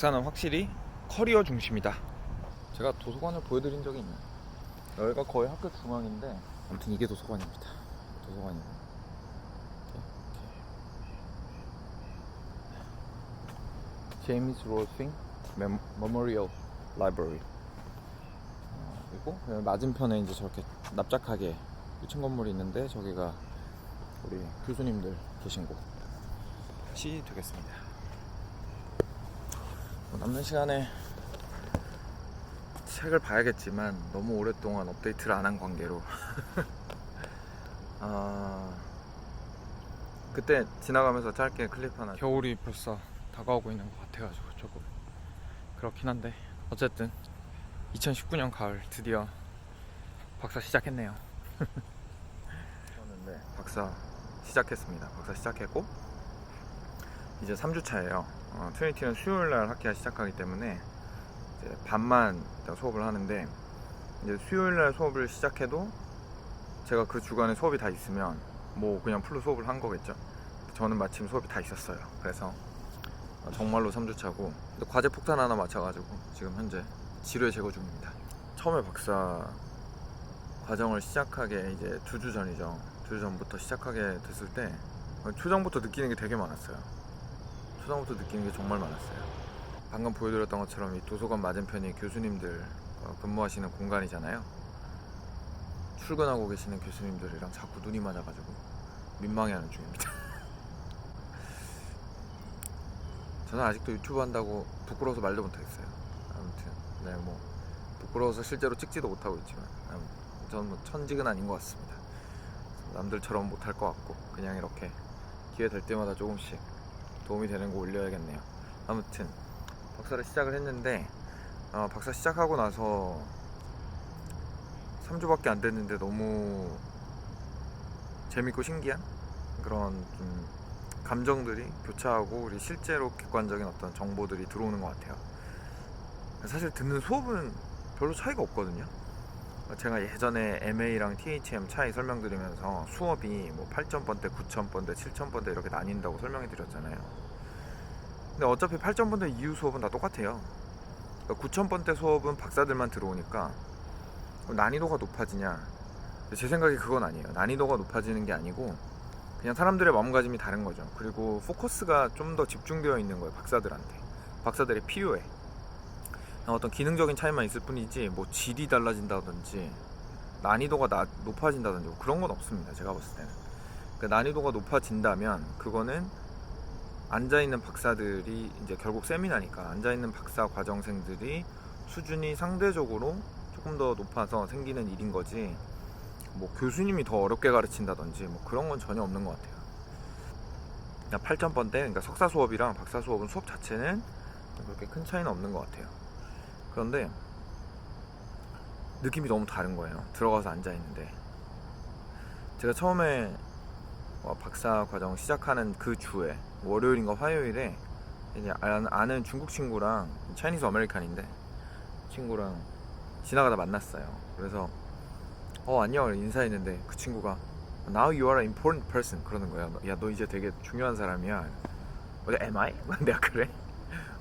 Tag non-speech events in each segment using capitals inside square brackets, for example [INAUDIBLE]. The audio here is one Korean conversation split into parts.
박사는 확실히 커리어 중심이다. 제가 도서관을 보여드린 적이 있나요? 여기가 거의 학교 중앙인데 아무튼 이게 도서관입니다. 도서관이고. 제임스 로싱 메모리얼 라이브러리 어, 그리고 그 맞은편에 이제 저렇게 납작하게 2층 건물이 있는데 저기가 우리 교수님들 계신 곳이 되겠습니다. 뭐 남는 시간에 책을 봐야겠지만 너무 오랫동안 업데이트를 안 한 관계로. [LAUGHS] 아 그때 지나가면서 짧게 클립 하나 겨울이 벌써 다가오고 있는 것 같아가지고 조금 그렇긴 한데 어쨌든 2019년 가을 드디어 박사 시작했네요. 저는 네 박사 시작했습니다. 박사 시작했고 이제 3주 차예요 어, 트리니티는 수요일 날 학기가 시작하기 때문에 이제 일단 수업을 하는데 이제 수요일 날 수업을 시작해도 제가 그 주간에 수업이 다 있으면 뭐 그냥 풀로 수업을 한 거겠죠. 저는 마침 수업이 다 있었어요. 그래서 정말로 3주 차고 근데 과제 폭탄 하나 맞춰가지고 지금 현재 지뢰 제거 중입니다. 처음에 박사 과정을 시작하게 이제 두 주 전이죠. 두 주 전부터 시작하게 됐을 때 초장부터 느끼는 게 되게 많았어요. 초장부터 느끼는 게 정말 많았어요. 방금 보여드렸던 것처럼 이 도서관 맞은편이 교수님들 어, 근무하시는 공간이잖아요. 출근하고 계시는 교수님들이랑 자꾸 눈이 맞아가지고 민망해하는 중입니다. [LAUGHS] 저는 아직도 유튜브 한다고 부끄러워서 말도 못하겠어요. 아무튼 네 뭐 부끄러워서 실제로 찍지도 못하고 있지만 아무- 저는 뭐 천직은 아닌 것 같습니다. 남들처럼 못할 것 같고 그냥 이렇게 기회 될 때마다 조금씩 도움이 되는 거 올려야겠네요. 아무튼 박사를 시작을 했는데 어, 박사 시작하고 나서 3주밖에 안 됐는데 너무 재밌고 신기한 그런 좀 감정들이 교차하고 우리 실제로 객관적인 어떤 정보들이 들어오는 것 같아요. 사실 듣는 수업은 별로 차이가 없거든요. 제가 예전에 MA랑 THM 차이 설명드리면서 수업이 뭐 8,000번대, 9,000번대, 7,000번대 이렇게 나뉜다고 설명해 드렸잖아요. 근데 어차피 8,000번대 이후 수업은 다 똑같아요. 9,000번대 수업은 박사들만 들어오니까 난이도가 높아지냐? 제 생각에 그건 아니에요. 난이도가 높아지는 게 아니고 그냥 사람들의 마음가짐이 다른 거죠. 그리고 포커스가 좀 더 집중되어 있는 거예요. 박사들한테. 박사들이 필요해. 어떤 기능적인 차이만 있을 뿐이지 뭐 질이 달라진다든지 난이도가 나- 높아진다든지 뭐 그런 건 없습니다. 제가 봤을 때는. 그 난이도가 높아진다면 그거는 앉아 있는 박사들이 이제 결국 세미나니까 앉아 있는 박사 과정생들이 수준이 상대적으로 조금 더 높아서 생기는 일인 거지. 뭐 교수님이 더 어렵게 가르친다든지 뭐 그런 건 전혀 없는 것 같아요. 그냥 8,000번대 그러니까 석사 수업이랑 박사 수업은 수업 자체는 그렇게 큰 차이는 없는 것 같아요. 그런데 느낌이 너무 다른 거예요. 들어가서 앉아 있는데 제가 처음에 어, 박사 과정 시작하는 그 주에 월요일인가 화요일에 이제 아는, 아는 중국 친구랑 차이니즈 아메리칸인데 친구랑 지나가다 만났어요. 그래서 어 안녕 인사했는데 그 친구가 Now you are an important person 그러는 거야. 야 너 이제 되게 중요한 사람이야. 어, am I? [LAUGHS] 내가 그래?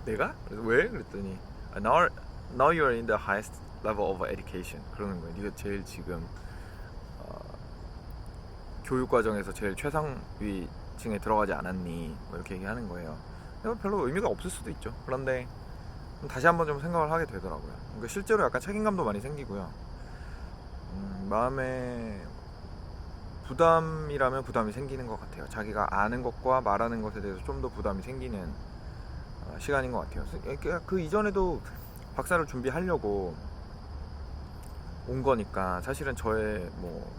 내가? 그래서 왜? 그랬더니 Now now you are in the highest level of education 그러는 거야. 네가 제일 지금 어, 교육 과정에서 제일 최상위층에 들어가지 않았니? 뭐 이렇게 얘기하는 거예요. 별로 의미가 없을 수도 있죠. 그런데 다시 한번 좀 생각을 하게 되더라고요. 그러니까 실제로 약간 책임감도 많이 생기고요. 음, 마음에 부담이라면 부담이 생기는 것 같아요. 자기가 아는 것과 말하는 것에 대해서 좀 더 부담이 생기는 어, 시간인 것 같아요. 그- 그 이전에도 박사를 준비하려고 온 거니까 사실은 저의 뭐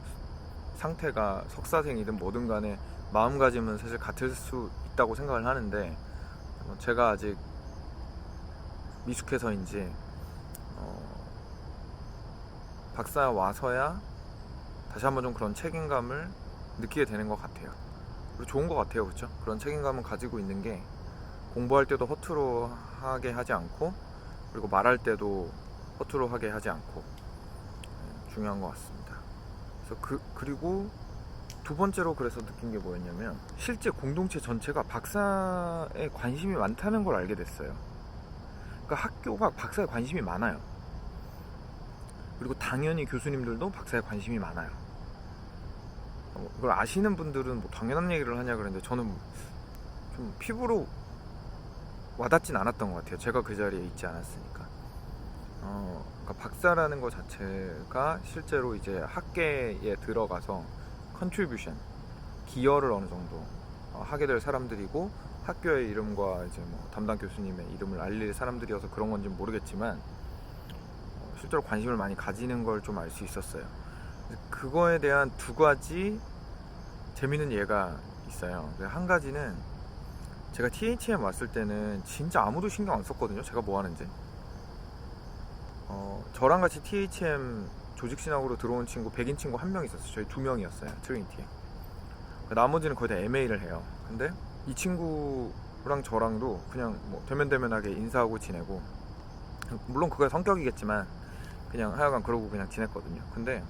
상태가 석사생이든 뭐든 간에 마음가짐은 사실 같을 수 있다고 생각을 하는데 어, 제가 아직 미숙해서인지 어, 박사 와서야 다시 한번 좀 그런 책임감을 느끼게 되는 것 같아요. 그리고 좋은 것 같아요, 그렇죠? 그런 책임감을 가지고 있는 게 공부할 때도 허투루 하게 하지 않고 그리고 말할 때도 허투루 하게 하지 않고 네, 중요한 것 같습니다. 그래서 그 그리고 두 번째로 그래서 느낀 게 뭐였냐면 실제 공동체 전체가 박사에 관심이 많다는 걸 알게 됐어요. 그러니까 학교가 박사에 관심이 많아요. 그리고 당연히 교수님들도 박사에 관심이 많아요. 어, 그걸 아시는 분들은 뭐 당연한 얘기를 하냐 그러는데 저는 좀 피부로 와닿진 않았던 것 같아요. 제가 그 자리에 있지 않았으니까. 어, 그러니까 박사라는 것 자체가 실제로 이제 학계에 들어가서 컨트리뷰션, 기여를 어느 정도 어, 하게 될 사람들이고 학교의 이름과 이제 뭐 담당 교수님의 이름을 알릴 사람들이어서 그런 건지 는 모르겠지만 어, 실제로 관심을 많이 가지는 걸 좀 알 수 있었어요. 그거에 대한 두 가지 재밌는 예가 있어요. 그한 가지는 제가 THM 왔을 때는 진짜 아무도 신경 안 썼거든요. 제가 뭐 하는지. 어, 저랑 같이 THM 조직 신학으로 들어온 친구, 백인 친구 한 명 있었어요. 저희 두 명이었어요. 트리니티에. 나머지는 거의 다 MA를 해요. 근데 이 친구랑 저랑도 그냥 뭐 대면대면하게 인사하고 지내고 물론 그게 성격이겠지만 그냥 하여간 그러고 그냥 지냈거든요. 근데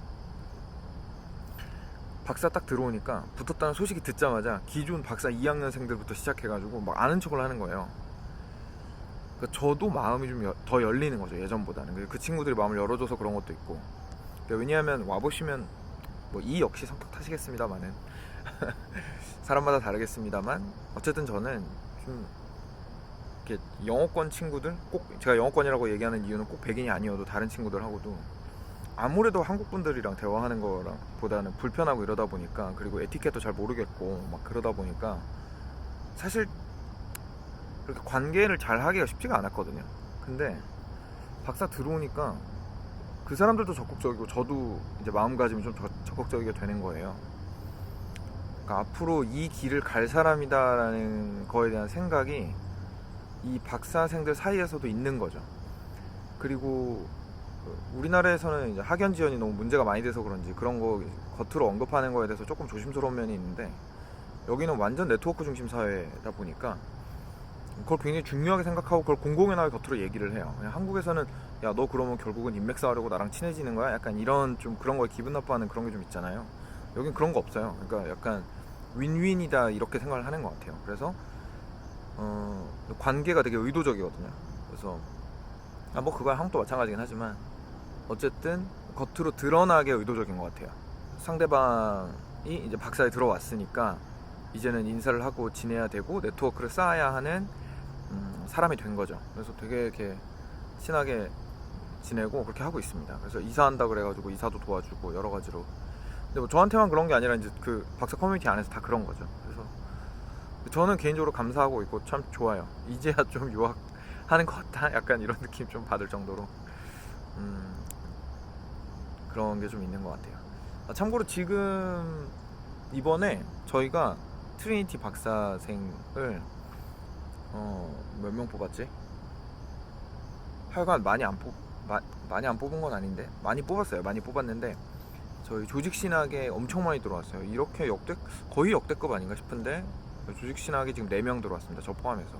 박사 딱 들어오니까 붙었다는 소식이 듣자마자 기존 박사 2학년생들부터 시작해가지고 막 아는 척을 하는 거예요. 그러니까 저도 마음이 좀 더 열리는 거죠 예전보다는. 그 친구들이 마음을 열어줘서 그런 것도 있고. 왜냐하면 와 보시면 뭐 이 역시 성격 탓이겠습니다만은 [LAUGHS] 사람마다 다르겠습니다만 어쨌든 저는 좀 이렇게 영어권 친구들 꼭 제가 영어권이라고 얘기하는 이유는 꼭 백인이 아니어도 다른 친구들하고도 아무래도 한국 분들이랑 대화하는 거랑 보다는 불편하고 이러다 보니까 그리고 에티켓도 잘 모르겠고 막 그러다 보니까 사실 그렇게 관계를 잘 하기가 쉽지가 않았거든요. 근데 박사 들어오니까 그 사람들도 적극적이고 저도 이제 마음가짐이 좀더 적극적이게 되는 거예요. 그러니까 앞으로 이 길을 갈 사람이다라는 거에 대한 생각이 이 박사생들 사이에서도 있는 거죠. 그리고 그 우리나라에서는 이제 학연 지원이 너무 문제가 많이 돼서 그런지 그런 거 겉으로 언급하는 거에 대해서 조금 조심스러운 면이 있는데 여기는 완전 네트워크 중심 사회다 보니까 그걸 굉장히 중요하게 생각하고 그걸 공공연하게 겉으로 얘기를 해요. 한국에서는 야 너 그러면 결국은 인맥 쌓으려고 나랑 친해지는 거야? 약간 이런 좀 그런 거에 기분 나빠하는 그런 게 좀 있잖아요. 여긴 그런 거 없어요. 그러니까 약간 윈윈이다 이렇게 생각을 하는 것 같아요. 그래서 어, 관계가 되게 의도적이거든요. 그래서 아, 뭐 그건 한국도 마찬가지긴 하지만 어쨌든 겉으로 드러나게 의도적인 것 같아요. 상대방이 이제 박사에 들어왔으니까 이제는 인사를 하고 지내야 되고 네트워크를 쌓아야 하는 음, 사람이 된 거죠. 그래서 되게 이렇게 친하게 지내고 그렇게 하고 있습니다. 그래서 이사한다 그래가지고 이사도 도와주고 여러 가지로. 근데 뭐 저한테만 그런 게 아니라 이제 그 박사 커뮤니티 안에서 다 그런 거죠. 그래서 저는 개인적으로 감사하고 있고 참 좋아요. 이제야 좀 [LAUGHS] 유학하는 것 같다. 약간 이런 느낌 좀 받을 정도로 음, 그런 게 좀 있는 것 같아요. 아, 참고로 지금 이번에 저희가 트리니티 박사생을 어, 몇 명 뽑았지? 하여간 많이 안 뽑, 마, 많이 안 뽑은 건 아닌데 많이 뽑았어요. 많이 뽑았는데 저희 조직 신학에 엄청 많이 들어왔어요. 이렇게 역대 거의 역대급 아닌가 싶은데 조직 신학이 지금 4명 들어왔습니다. 저 포함해서.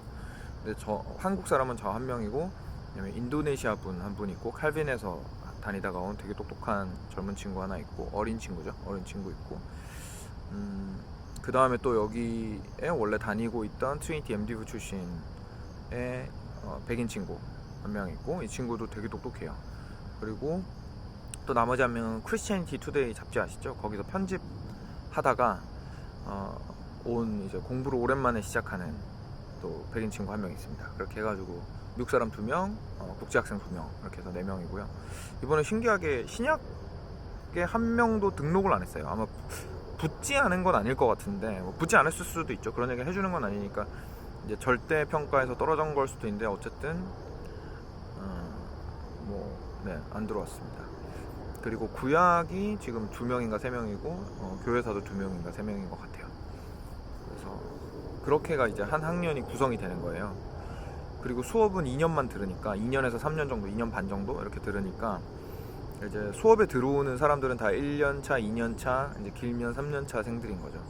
근데 저 한국 사람은 저 한 명이고 그다음에 인도네시아 분 한 분 있고 칼빈에서 다니다가 온 되게 똑똑한 젊은 친구 하나 있고 어린 친구죠. 어린 친구 있고 음, 그 다음에 또 여기에 원래 다니고 있던 트리니티 MDV 출신의 어, 백인 친구 한 명 있고 이 친구도 되게 똑똑해요. 그리고 또 나머지 한 명은 크리스티애니티 투데이 잡지 아시죠? 거기서 편집 하다가 어, 온 이제 공부를 오랜만에 시작하는 또 백인 친구 한 명 있습니다. 그렇게 해가지고 미국 사람 두 명, 어, 국제 학생 두 명, 이렇게 해서 네 명이고요. 이번에 신기하게 신약에 한 명도 등록을 안 했어요. 아마 붙지 않은 건 아닐 것 같은데 뭐 붙지 않았을 수도 있죠. 그런 얘기 해주는 건 아니니까 이제 절대 평가에서 떨어진 걸 수도 있는데 어쨌든 어, 뭐네안 들어왔습니다. 그리고 구약이 지금 두 명인가 세 명이고 어, 교회사도 두 명인가 세 명인 것 같아요. 그래서 그렇게가 이제 한 학년이 구성이 되는 거예요. 그리고 수업은 2년만 들으니까 2년에서 3년 정도, 2년 반 정도 이렇게 들으니까 이제 수업에 들어오는 사람들은 다 1년 차, 2년 차, 이제 길면 3년 차 생들인 거죠.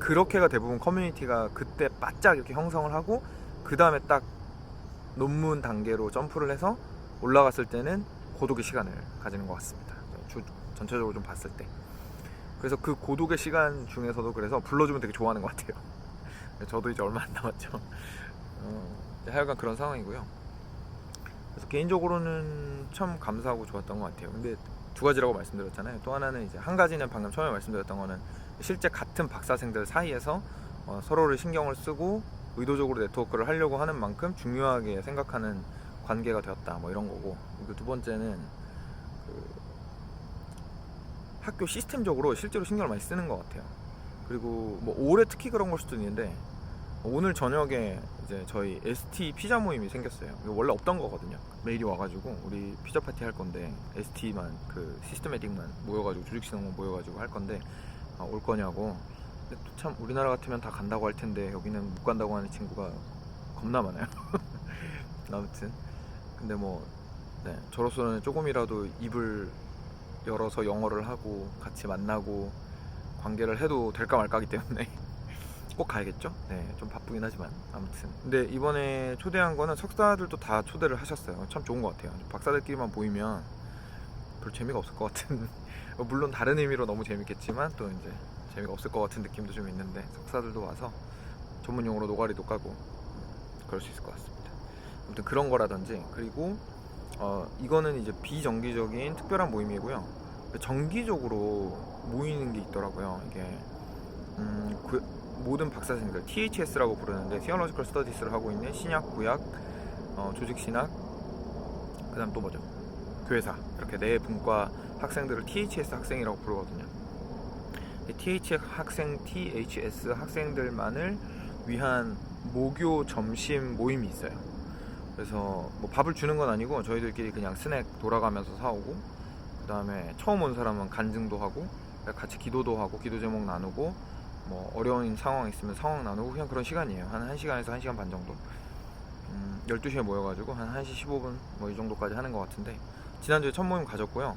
그렇게가 대부분 커뮤니티가 그때 바짝 이렇게 형성을 하고 그 다음에 딱 논문 단계로 점프를 해서 올라갔을 때는 고독의 시간을 가지는 것 같습니다. 주, 전체적으로 좀 봤을 때. 그래서 그 고독의 시간 중에서도 그래서 불러주면 되게 좋아하는 것 같아요. [LAUGHS] 저도 이제 얼마 안 남았죠. 어, 하여간 그런 상황이고요. 그래서 개인적으로는 참 감사하고 좋았던 것 같아요. 근데 두 가지라고 말씀드렸잖아요. 또 하나는 이제 한 가지는 방금 처음에 말씀드렸던 거는 실제 같은 박사생들 사이에서 어, 서로를 신경을 쓰고 의도적으로 네트워크를 하려고 하는 만큼 중요하게 생각하는 관계가 되었다. 뭐 이런 거고. 그리고 두 번째는 그 학교 시스템적으로 실제로 신경을 많이 쓰는 것 같아요. 그리고 뭐 올해 특히 그런 걸 수도 있는데 오늘 저녁에 이제 저희 ST 피자 모임이 생겼어요. 원래 없던 거거든요. 메일이 와가지고 우리 피자 파티 할 건데 ST만 그 시스템에틱만 모여가지고 조직신흥만 모여가지고 할 건데 아, 올 거냐고. 근데 또 참 우리나라 같으면 다 간다고 할 텐데 여기는 못 간다고 하는 친구가 겁나 많아요. [LAUGHS] 아무튼 근데 뭐 네, 저로서는 조금이라도 입을 열어서 영어를 하고 같이 만나고 관계를 해도 될까 말까하기 때문에 꼭 가야겠죠? 네, 좀 바쁘긴 하지만 아무튼. 근데 이번에 초대한 거는 석사들도 다 초대를 하셨어요. 참 좋은 것 같아요. 박사들끼리만 보이면 별 재미가 없을 것 같은. [LAUGHS] 물론 다른 의미로 너무 재밌겠지만 또 이제 재미가 없을 것 같은 느낌도 좀 있는데 석사들도 와서 전문 용어로 노가리도 까고 그럴 수 있을 것 같습니다. 아무튼 그런 거라든지 그리고 어, 이거는 이제 비정기적인 특별한 모임이고요. 정기적으로 모이는 게 있더라고요. 이게 음, 그 모든 박사생들 THS라고 부르는데 Theological Studies를 하고 있는 신약, 구약, 어, 조직 신학, 그다음 또 뭐죠? 교회사 이렇게 네 분과 학생들을 THS 학생이라고 부르거든요. 이 THS 학생, THS 학생들만을 위한 모교 점심 모임이 있어요. 그래서 뭐 밥을 주는 건 아니고 저희들끼리 그냥 스낵 돌아가면서 사오고 그 다음에 처음 온 사람은 간증도 하고 같이 기도도 하고 기도 제목 나누고 뭐 어려운 상황 있으면 상황 나누고 그냥 그런 시간이에요. 한 1시간에서 1시간 반 정도. 음, 12시에 모여가지고 한 1시 15분 뭐 이 정도까지 하는 것 같은데 지난주에 첫 모임 가졌고요.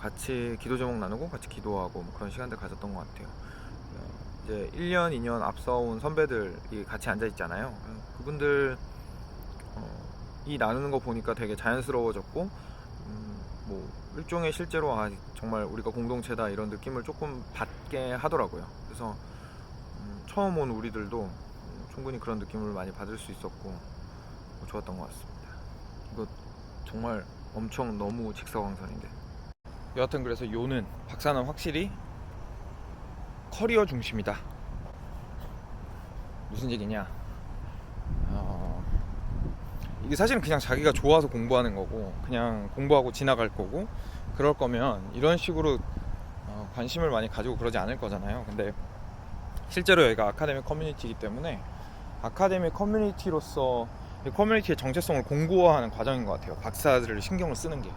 같이 기도 제목 나누고 같이 기도하고 뭐 그런 시간들 가졌던 것 같아요. 어, 이제 1년 2년 앞서 온 선배들이 같이 앉아 있잖아요. 그분들 어, 이 나누는 거 보니까 되게 자연스러워졌고 음, 뭐 일종의 실제로 아 정말 우리가 공동체다 이런 느낌을 조금 받게 하더라고요. 그래서 음, 처음 온 우리들도 음, 충분히 그런 느낌을 많이 받을 수 있었고 뭐 좋았던 것 같습니다. 이거 정말 엄청 너무 직사광선인데. 여하튼 그래서 요는 박사는 확실히 커리어 중심이다. 무슨 얘기냐? 어, 이게 사실은 그냥 자기가 좋아서 공부하는 거고 그냥 공부하고 지나갈 거고 그럴 거면 이런 식으로 어, 관심을 많이 가지고 그러지 않을 거잖아요 근데 실제로 여기가 아카데미 커뮤니티이기 때문에 아카데미 커뮤니티로서 이 커뮤니티의 정체성을 공고화하는 과정인 것 같아요 박사들을 신경을 쓰는 게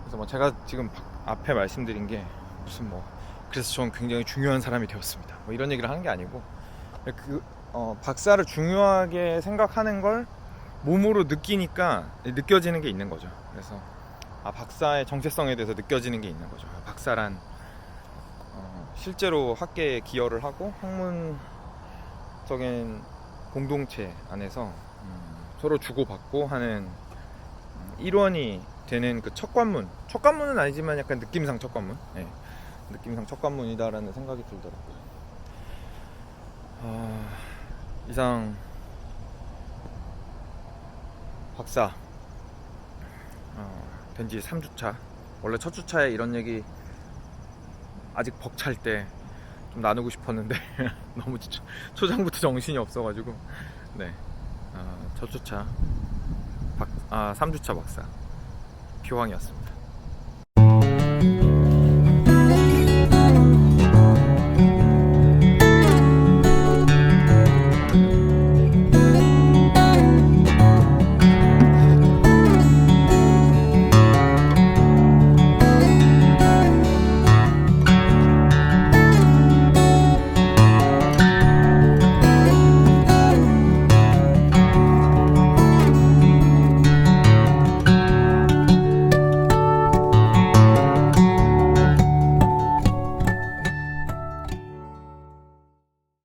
그래서 뭐 제가 지금 바- 앞에 말씀드린 게 무슨 뭐 그래서 저는 굉장히 중요한 사람이 되었습니다 뭐 이런 얘기를 하는 게 아니고 그 어, 박사를 중요하게 생각하는 걸 몸으로 느끼니까 느껴지는 게 있는 거죠. 그래서 아 박사의 정체성에 대해서 느껴지는 게 있는 거죠. 아, 박사란 어, 실제로 학계에 기여를 하고 학문적인 공동체 안에서 음, 서로 주고받고 하는 음, 일원이 되는 그 첫 관문. 첫 관문은 아니지만 약간 느낌상 첫 관문. 예. 느낌상 첫 관문이다라는 생각이 들더라고요. 아, 이상 박사 어, 된지 3주차 원래 첫 주차에 이런 얘기 아직 벅찰 때 좀 나누고 싶었는데 [LAUGHS] 너무 초, 초장부터 정신이 없어가지고. 네. 어, 첫 주차. 박, 아 3주차 박사. 비황이었습니다